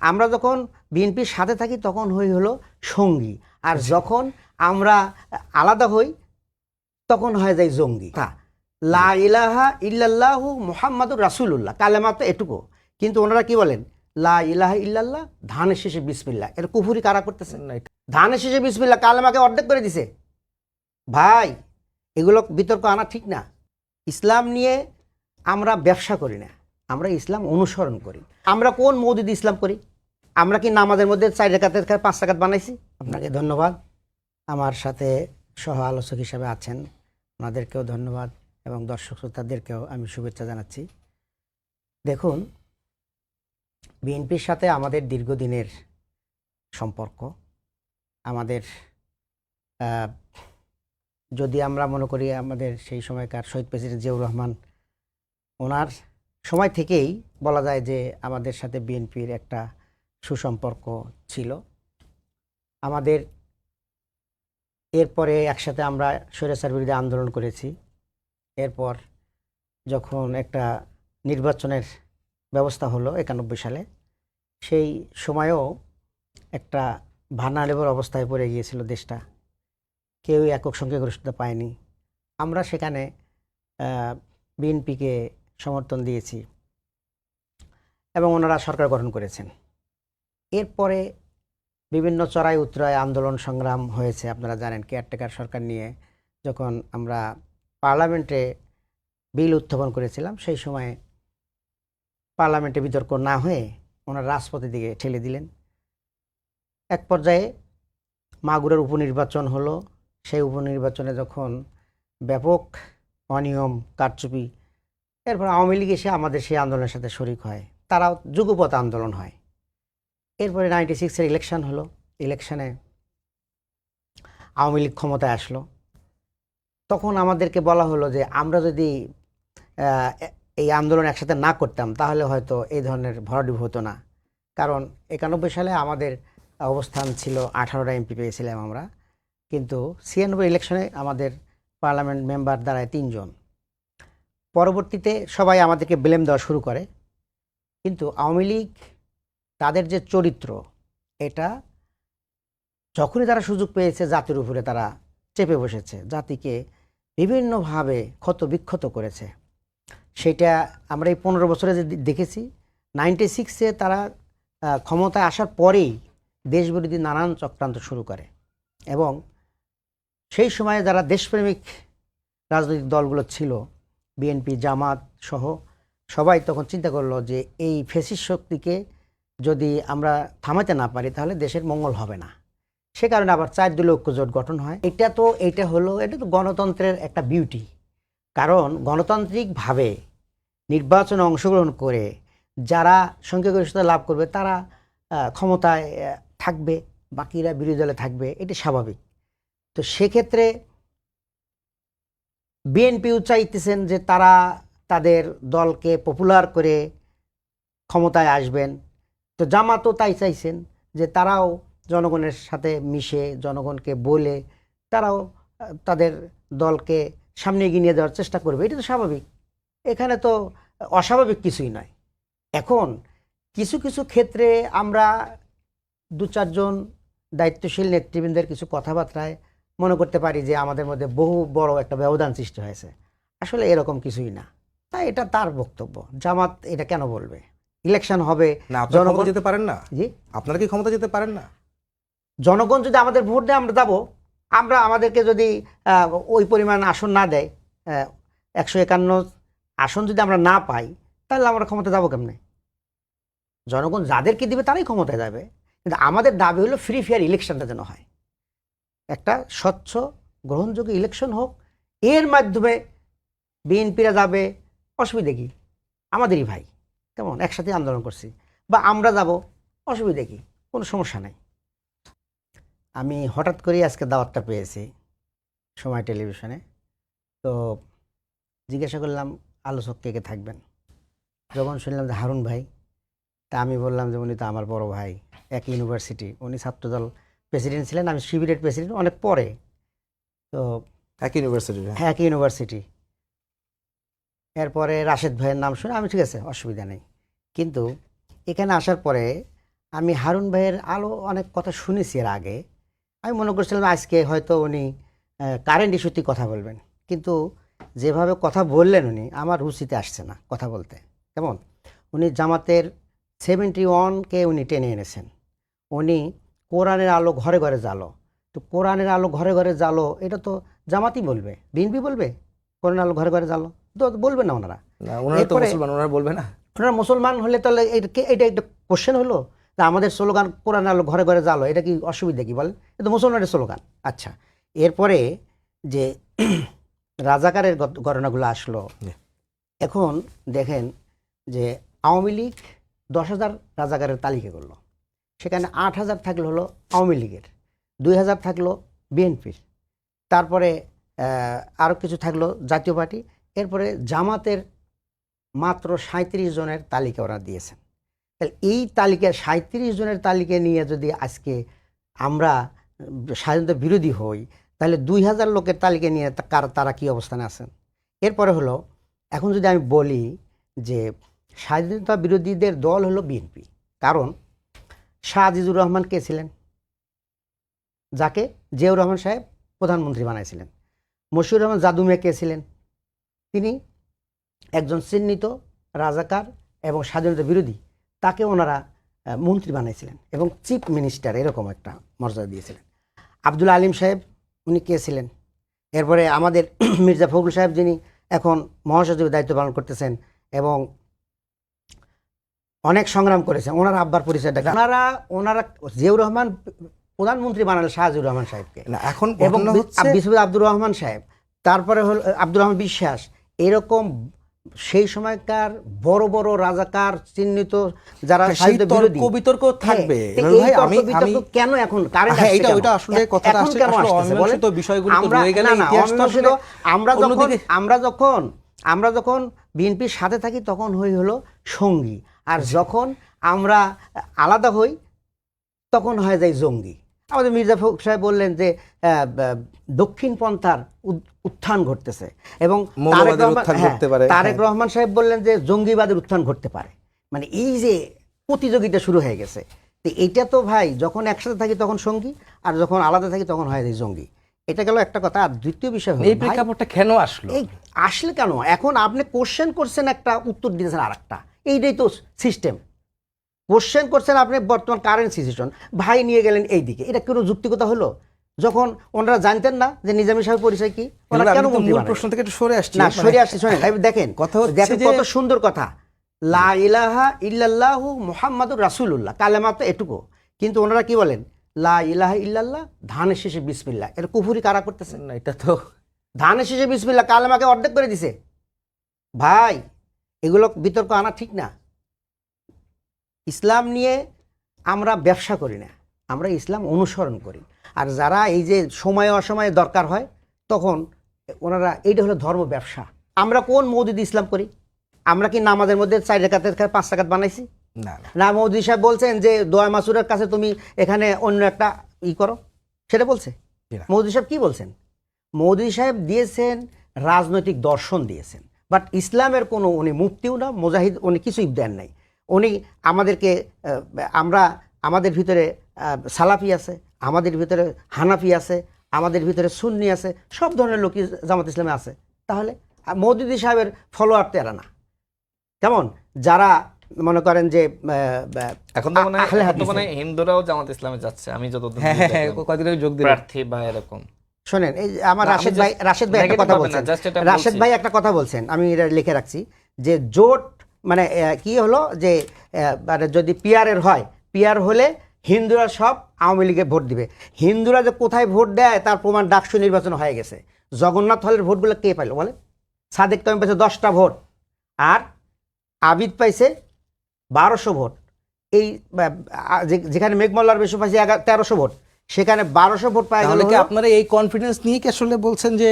আমরা যখন বিএনপির সাথে থাকি তখন হই হলো সঙ্গী। আর যখন আমরা আলাদা হই তখন হয়ে যায় জঙ্গি। তা লা ইলাহা ইল্লাল্লাহু মুহাম্মাদুর রাসূলুল্লাহ কালেমা তো এটুকু। কিন্তু ওনারা কি বলেন? লা ইলাহা ইল্লাল্লাহ ধানের শেষে বিসমিল্লাহ। এটা কুফুরি কারা করতেছে? ধানের শেষে বিসমিল্লাহ কালেমাকে অর্ধেক করে দিছে। ভাই এগুলো বিতর্ক আনা ঠিক না। ইসলাম নিয়ে আমরা ব্যবসা করি না। আমরা ইসলাম অনুসরণ করি। আমরা কোন মৌদিদ ইসলাম করি? আমরা কি নামাজের মধ্যে চার রেখাতের পাঁচ রেখাত বানাইছি? আপনাকে ধন্যবাদ। আমার সাথে সহ আলোচক হিসাবে আছেন ওনাদেরকেও ধন্যবাদ এবং দর্শক শ্রোতাদেরকেও আমি শুভেচ্ছা জানাচ্ছি। দেখুন, বিএনপির সাথে আমাদের দীর্ঘদিনের সম্পর্ক, আমাদের যদি আমরা মনে করি আমাদের সেই সময়কার শহীদ প্রেসিডেন্ট জিয়াউর রহমান, ওনার সময় থেকেই বলা যায় যে আমাদের সাথে বিএনপির একটা সুসম্পর্ক ছিল। আমাদের এরপরে একসাথে আমরা স্বৈরাচার বিরুদ্ধে আন্দোলন করেছি। এরপর যখন একটা নির্বাচনের ব্যবস্থা হলো একানব্বই সালে, সেই সময়েও একটা ভান্নালেবর অবস্থায় পড়ে গিয়েছিল দেশটা। কেউ একক সংখ্যাগরিষ্ঠতা পায়নি। আমরা সেখানে বিএনপিকে সমর্থন দিয়েছি এবং ওনারা সরকার গঠন করেছেন। এরপরে বিভিন্ন চড়াই উত্তরায় আন্দোলন সংগ্রাম হয়েছে, আপনারা জানেন কেয়ারটেকার সরকার নিয়ে। যখন আমরা পার্লামেন্টে বিল উত্থাপন করেছিলাম, সেই সময়ে পার্লামেন্টে বিতর্ক না হয়ে ওনারা রাজপথের দিকে ঠেলে দিলেন। এক পর্যায়ে মাগুরের উপনির্বাচন হলো। সেই উপনির্বাচনে যখন ব্যাপক অনিয়ম, কারচুপি এরপর আওয়ামী লীগ এসে আমাদের সেই আন্দোলনের সাথে শরিক হয়। তারাও যুগপথ আন্দোলন হয়। এরপরে নাইনটি সিক্সের ইলেকশান হলো। ইলেকশানে আওয়ামী লীগ ক্ষমতায় আসলো। তখন আমাদেরকে বলা হলো যে, আমরা যদি এই আন্দোলন একসাথে না করতাম, তাহলে হয়তো এই ধরনের ভরাডুব হতো না। কারণ একানব্বই সালে আমাদের অবস্থান ছিল, আঠারোটা এমপি পেয়েছিলাম আমরা। কিন্তু সিএনবি ইলেকশনে আমাদের পার্লামেন্ট মেম্বার দাঁড়ায় তিনজন। পরবর্তীতে সবাই আমাদেরকে ব্লেম দেওয়া শুরু করে। কিন্তু আওয়ামী লীগ, তাদের যে চরিত্র, এটা যখনই তারা সুযোগ পেয়েছে জাতির উপরে তারা চেপে বসেছে। জাতিকে বিভিন্নভাবে ক্ষত বিক্ষত করেছে। সেটা আমরা এই পনেরো বছরে যে দেখেছি। নাইনটি সিক্সে তারা ক্ষমতায় আসার পরেই দেশবিরোধী নানান চক্রান্ত শুরু করে এবং সেই সময়ে যারা দেশপ্রেমিক রাজনৈতিক দলগুলো ছিল বিএনপি জামাত সহ সবাই তখন চিন্তা করল যে এই ফেসিস শক্তিকে যদি আমরা থামাতে না পারি, তাহলে দেশের মঙ্গল হবে না। সে কারণে আবার চার দলীয় ঐক্যজোট গঠন হয়। এটা তো, এটা হলো, এটা তো গণতন্ত্রের একটা বিউটি কারণ গণতান্ত্রিকভাবে নির্বাচনে অংশগ্রহণ করে যারা সংখ্যাগরিষ্ঠতা লাভ করবে, তারা ক্ষমতায় থাকবে, বাকিরা বিরোধী দলে থাকবে, এটা স্বাভাবিক। তো সেক্ষেত্রে বিএনপিও চাইতেছেন যে তারা তাদের দলকে পপুলার করে ক্ষমতায় আসবেন। তো জামাতও তাই চাইছেন যে তারাও জনগণের সাথে মিশে, জনগণকে বলে তারাও তাদের দলকে সামনে এগিয়ে নিয়ে যাওয়ার চেষ্টা করবে। এটা তো স্বাভাবিক। এখানে তো অস্বাভাবিক কিছুই নয়। এখন কিছু কিছু ক্ষেত্রে আমরা দু চারজন দায়িত্বশীল নেতৃবৃন্দের কিছু কথাবার্তায় মনে করতে পারি যে আমাদের মধ্যে বহু বড় একটা ব্যবধান সৃষ্টি হয়েছে। আসলে এরকম কিছুই না। তাই এটা তার বক্তব্য। জামাত এটা কেন বলবে? ইলেকশন হবে জনগণ- যেতে পারেন না। জি? আপনারা কি ক্ষমতা যেতে পারেন না? জনগণ যদি আমাদের ভোট দেয় আমরা যাব আমরা আমাদেরকে যদি ওই পরিমাণ আসন না দেয় একশো একান্ন আসন যদি আমরা না পাই তাহলে আমরা ক্ষমতা যাব কেমনে? জনগণ যাদেরকে দিবে তারাই ক্ষমতায় যাবে। কিন্তু আমাদের দাবি হলো ফ্রি ফেয়ার ইলেকশনটা যেন হয়। একটা স্বচ্ছ গ্রহণযোগ্য ইলেকশন হোক, এর মাধ্যমে বিএনপিরা যাবে অসুবিধে কি? আমাদেরই ভাই। কেমন? একসাথে আন্দোলন করছি। বা আমরা যাব অসুবিধে কি? কোনো সমস্যা নেই। আমি হঠাৎ করেই আজকে দাওয়াতটা পেয়েছি সময় টেলিভিশনে। তো জিজ্ঞাসা করলাম, আলোচক কে কে থাকবেন? যখন শুনলাম যে হারুন ভাই, তা আমি বললাম যে উনি তো আমার বড় ভাই এক ইউনিভার্সিটি উনি ছাত্রদল প্রেসিডেন্ট ছিলেন আমি শিবিরের প্রেসিডেন্ট অনেক পরে। তো এক ইউনিভার্সিটি হ্যাঁ এক ইউনিভার্সিটি এরপরে রাশেদ ভাইয়ের নাম শুনে আমি ঠিক আছে অসুবিধা নেই। কিন্তু এখানে আসার পরে আমি হারুন ভাইয়ের আলো অনেক কথা শুনেছি এর আগে। আমি মনে করছিলাম আজকে হয়তো উনি কারেন্ট ইস্যুতেই কথা বলবেন। কিন্তু যেভাবে কথা বললেন উনি আমার রুচিতে আসছে না কথা বলতে। কেমন? উনি জামাতের সেভেন্টি ওয়ানকে উনি টেনে এনেছেন। উনি কোরআনের আলো ঘরে ঘরে জালো তো কোরআনের আলো ঘরে ঘরে জালো এটা তো জামাতই বলবে বিএনপি বলবে কোরআনের আলো ঘরে ঘরে জালো তো বলবে না ওনারা। মুসলমান ওনারা বলবে না। ওনারা মুসলমান হলে তাহলে এটা একটা কোশ্চেন হলো তা আমাদের স্লোগান কোরআন আলো ঘরে ঘরে জালো এটা কি অসুবিধা কি বলেন? এটা মুসলমানের স্লোগান আচ্ছা। এরপরে যে রাজাকারের ঘট- ঘটনাগুলো আসলো এখন দেখেন যে আওয়ামী লীগ দশ হাজার রাজাকারের তালিকা করল। সেখানে আট হাজার থাকল হলো আওয়ামী লীগের, দুই হাজার থাকল বিএনপির, তারপরে আরও কিছু থাকল জাতীয় পার্টি, এরপরে জামাতের মাত্র সাঁত্রিশ জনের তালিকা ওরা দিয়েছেন। তাহলে এই তালিকা সাঁত্রিশ জনের তালিকা নিয়ে যদি আজকে আমরা স্বাধীনতা বিরোধী হই, তাহলে দুই হাজার লোকের তালিকা নিয়ে কার, তারা কি অবস্থানে আছেন? এরপরে হলো, এখন যদি আমি বলি যে স্বাধীনতা বিরোধীদের দল হলো বিএনপি, কারণ শাহ আজিজুর রহমান কে ছিলেন? যাকে জিয়াউর রহমান সাহেব প্রধানমন্ত্রী বানাইছিলেন। মশিউর রহমান জাদুমিয়া কে ছিলেন? তিনি একজন চিহ্নিত রাজাকার এবং স্বাধীনতা বিরোধী, তাকে ওনারা মন্ত্রী বানাইছিলেন এবং চিফ মিনিস্টার এরকম একটা মর্যাদা দিয়েছিলেন। আব্দুল আলিম সাহেব উনি কে ছিলেন? এরপরে আমাদের মির্জা ফখরুল সাহেব যিনি এখন মহাসচিবের দায়িত্ব পালন করতেছেন এবং অনেক সংগ্রাম করেছেন ওনার আব্বার পরিচয় দেখা ওনারা ওনারা জিয়াউর রহমান প্রধানমন্ত্রী বানালেন শাহজিউর রহমান সাহেবকে। এখন এবং ঘটনা বি- হচ্ছে বিশ্ববিদ্যালয় আব্দুর রহমান সাহেব তারপরে হল আব্দুর রহমান বিশ্বাস এরকম সেই সময়কার বড় বড় রাজাকার চিহ্নিত যারা হ্যাঁ, বিরোধী। বিতর্ক থাকবে। হ্যাঁ, আমি আমি কেন এখন কারেন্ট হ্যাঁ, এটা- কেন? আসলে কথাটা আসছে- আসলে আসতেছে? বিষয়গুলো তো আমরা- রয়ে গেলে না, না, ইতিহাস তো আসলে আমরা যখন আমরা যখন আমরা যখন বিএনপির সাথে থাকি তখন হই হলো সঙ্গী। আর যখন আমরা আলাদা হই তখন হয়ে যায় জঙ্গি। আমাদের মির্জা ফখরুল সাহেব বললেন যে দক্ষিণ পন্থার উত্থান ঘটতেছে এবং তারেক রহমান- হ্যাঁ, ঘটতে পারে, তারেক হ্যাঁ। রহমান সাহেব বললেন যে জঙ্গিবাদের উত্থান ঘটতে পারে। মানে এই যে প্রতিযোগিতা শুরু হয়ে গেছে। তো এটা তো ভাই যখন একসাথে থাকি তখন সঙ্গী আর যখন আলাদা থাকি তখন হয় জঙ্গি। এটা গেল একটা কথা। আর দ্বিতীয় বিষয় এই ভাই, প্রেক্ষাপটটা কেন আসলো? এই আসলে কেন? এখন আপনি কোশ্চেন করছেন একটা উত্তর দিয়েছেন আর একটা এইটাই তো সিস্টেম কোশ্চেন করছেন আপনি বর্তমান কারেন্ট সিচুয়েশন ভাই নিয়ে গেলেন এই দিকে এটা কোনো যুক্তিকতা হলো? যখন ওনারা জানতেন না যে নিজামী সাহেব পরিচয় কি ওনারা কেন মূল প্রশ্ন থেকে একটু সরে আসছি। না মানে- সরে আসছি শোনেন দেখেন কথা দেখেন কত সুন্দর কথা। লা ইলাহা ইল্লাল্লাহু মুহাম্মাদুর রাসূলুল্লাহ কালেমা তো এটুকু। কিন্তু ওনারা কি বলেন? লা ইলাহা ইল্লাল্লাহ ধানের শেষে বিসমিল্লাহ। এটা কুফুরি কারা করতেছে? না, এটা তো ধানের শেষে বিসমিল্লাহ কালেমাকে অর্ধেক করে দিছে। ভাই এগুলো বিতর্ক আনা ঠিক না। ইসলাম নিয়ে আমরা ব্যবসা করি না আমরা ইসলাম অনুসরণ করি। আর যারা এই যে সময় অসময়ে দরকার হয় তখন ওনারা এইটা হলো ধর্ম ব্যবসা। আমরা কোন মৌদিদ ইসলাম করি? আমরা কি নামাজের মধ্যে চার রেখাতের পাঁচ টাকাত বানাইছি? না না। না মৌদি সাহেব বলছেন যে দোয়া মাসুরের কাছে তুমি এখানে অন্য একটা ই করো। সেটা বলছে? মৌদি সাহেব কি বলছেন? মৌদি সাহেব দিয়েছেন রাজনৈতিক দর্শন দিয়েছেন। বাট ইসলামের কোনো উনি মুক্তিও না মুজাহিদ উনি কিছুই দেন নাই। উনি আমাদেরকে আমরা আমাদের ভিতরে সালাফি আছে আমাদের ভিতরে হানাফি আছে আমাদের ভিতরে সুন্নি আছে সব ধরনের লোকই জামাত ইসলামে আছে। তাহলে মৌদুদি সাহেবের ফলোয়ার তো না। কেমন? যারা মনে করেন যে এখন তো মানে হিন্দুরাও জামাত ইসলামে যাচ্ছে আমি যতদূর হ্যাঁ হ্যাঁ আগে যোগ দিলেন প্রার্থী বা এরকম। শোনেন এই আমার রাশেদ ভাই রাশেদ ভাই একটা কথা বলছেন। রাশেদ ভাই একটা কথা বলছেন আমি এটা লিখে রাখছি। যে জোট মানে কি হলো? যে মানে যদি পিয়ারের হয় পিয়ার হলে হিন্দুরা সব আওয়ামী লীগে ভোট দিবে। হিন্দুরা যে কোথায় ভোট দেয় তার প্রমাণ ডাকসু নির্বাচন হয়ে গেছে। জগন্নাথ হলের ভোটগুলো কে পাইলো বলে সাদেক তমি পাইছে দশটা ভোট আর আবিদ পাইছে বারোশো ভোট। এই যেখানে মেঘমল্লার বেশি পাইছে এগারো তেরোশো ভোট। সেখানে বারোশো ভোট পাই গেল তাহলে কি আপনারা এই কনফিডেন্স নিয়ে কি আসলে বলছেন যে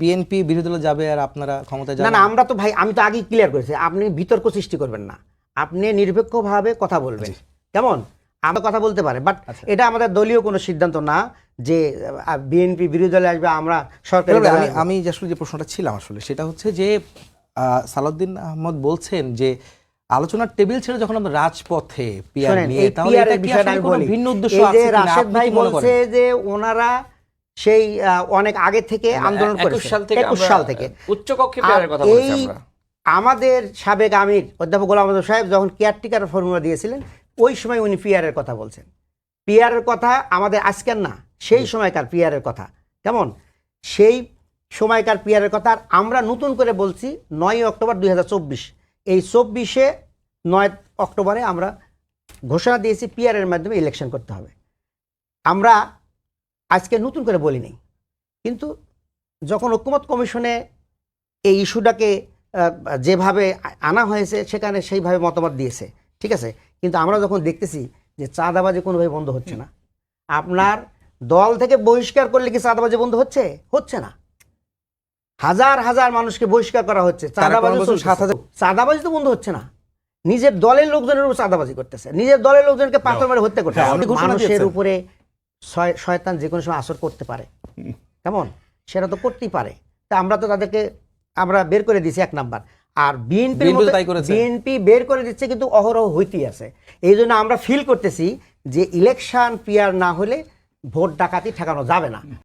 বিএনপি বিরোধী দলে যাবে আর আপনারা ক্ষমতায় না যাবেন? না আমরা তো ভাই আমি তো আগেই ক্লিয়ার করেছি আপনি বিতর্ক সৃষ্টি করবেন না। আপনি নিরপেক্ষভাবে কথা বলবেন। কেমন? আমরা কথা বলতে পারে বাট আচ্ছা। এটা আমাদের দলীয় কোনো সিদ্ধান্ত না যে বিএনপি বিরোধী দলে আসবে আমরা সরকারি আমি আমি আসলে যে প্রশ্নটা ছিলাম আসলে সেটা হচ্ছে যে সালাউদ্দিন আহমদ বলছেন যে আলোচনার টেবিল ছেড়ে যখন আমরা রাজপথে পিয়ার নিয়ে তাহলে এটা কি আসলে কোনো ভিন্ন উদ্দেশ্য আছে? রাশেদ ভাই বলছে যে ওনারা সেই অনেক আগে থেকে আন্দোলন করেছে। সাল থেকে একুশ আমরা সাল থেকে। পেয়ারের কথা বলছি আমরা। আমাদের সাবেক আমির অধ্যাপক গোলাম আজম সাহেব যখন কেয়ারটেকার ফর্মুলা দিয়েছিলেন ওই সময় উনি পিয়ারের কথা বলছেন। পিয়ারের কথা আমাদের আজকের না সেই সময়কার পিয়ারের কথা। কেমন? সেই সময়কার পিয়ারের কথা আর আমরা নতুন করে বলছি নয় অক্টোবর দুই হাজার চব্বিশ। এই চব্বিশে নয় অক্টোবরে আমরা ঘোষণা দিয়েছি পিয়ারের মাধ্যমে ইলেকশন করতে হবে। আমরা আজকে নতুন করে বলি নাই। কিন্তু যখন ঐক্যমত কমিশনে এই ইস্যুটাকে যেভাবে আনা হয়েছে সেখানে সেইভাবে মতামত দিয়েছে, ঠিক আছে? কিন্তু আমরা যখন দেখতেছি যে চাঁদাবাজি কোনোভাবে বন্ধ হচ্ছে না, আপনার দল থেকে বহিষ্কার করলে কি চাঁদাবাজি বন্ধ হচ্ছে? হচ্ছে না। হাজার হাজার মানুষকে বহিষ্কার করা হচ্ছে। চাঁদাবাজি সাত হাজার- চাঁদাবাজি তো বন্ধ হচ্ছে না। নিজের দলের লোকজনের উপর চাঁদাবাজি করতেছে। নিজের দলের লোকজনকে পাথর মেরে হত্যা করতেছে। হ্যাঁ, মানুষের উপরে শয়তান যে কোনো সময় আসর করতে পারে। কেমন? সেটা তো করতেই পারে। তা আমরা তো তাদেরকে আমরা বের করে দিছি এক নাম্বার। আর বিএনপি। বিএনপি বের করে দিচ্ছে কিন্তু অহরহ হইতেই আছে। এই জন্য আমরা ফিল করতেছি যে ইলেকশন পিয়ার না হলে ভোট ডাকাতি ঠেকানো যাবে না।